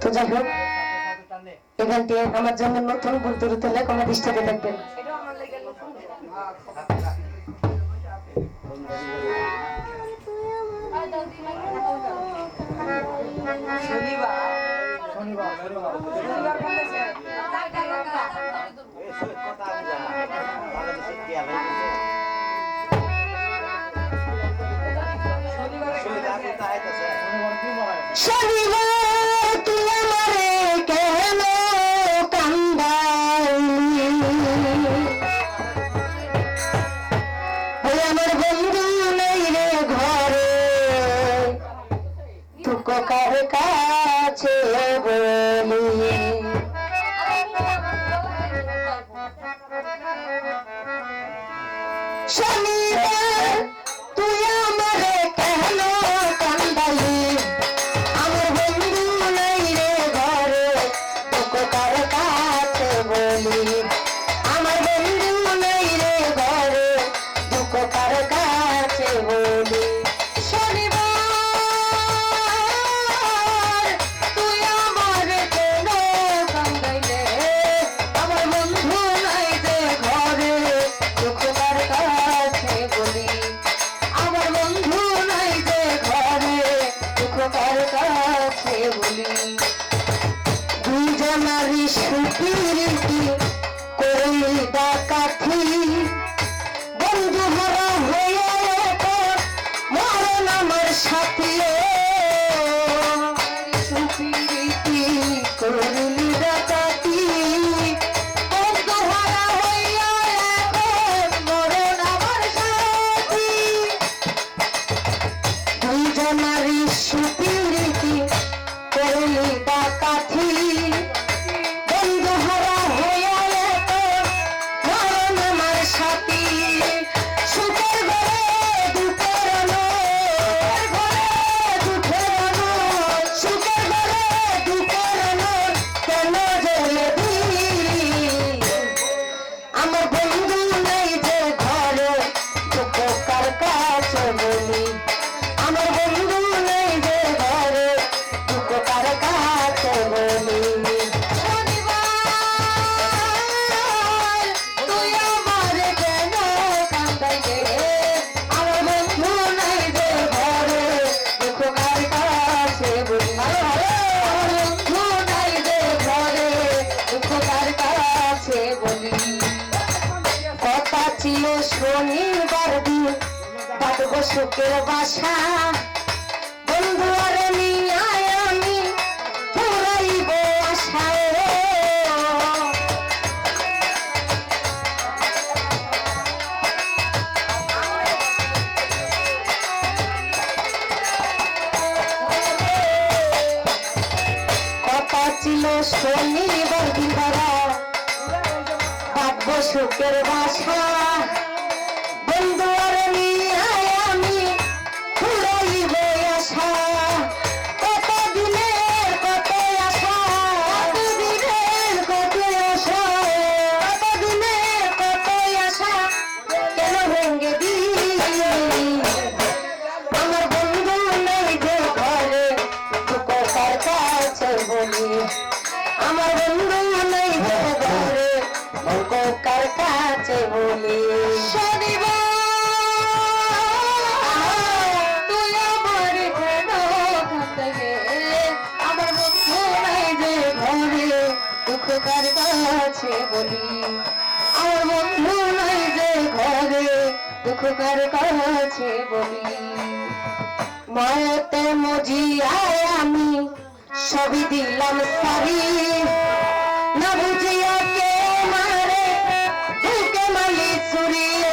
তো যাই হোক এখান দিয়ে আমার জন্য নতুন ভুল দূরত্ব লেখ আমার দৃষ্টিতে দেখবেন। শনিবার নারী সুখীর কি? করিবা কাঠি? বন্ধু হারা শনিবার দিন বাঁধব সুখের বাসা। আশকের বাসা। কার কাছে বলি। মতে মজিয়ায় আমি সবই দিলাম সারি না বুঝিয়া কে মারে, ঢুকে মালি সুরিয়ে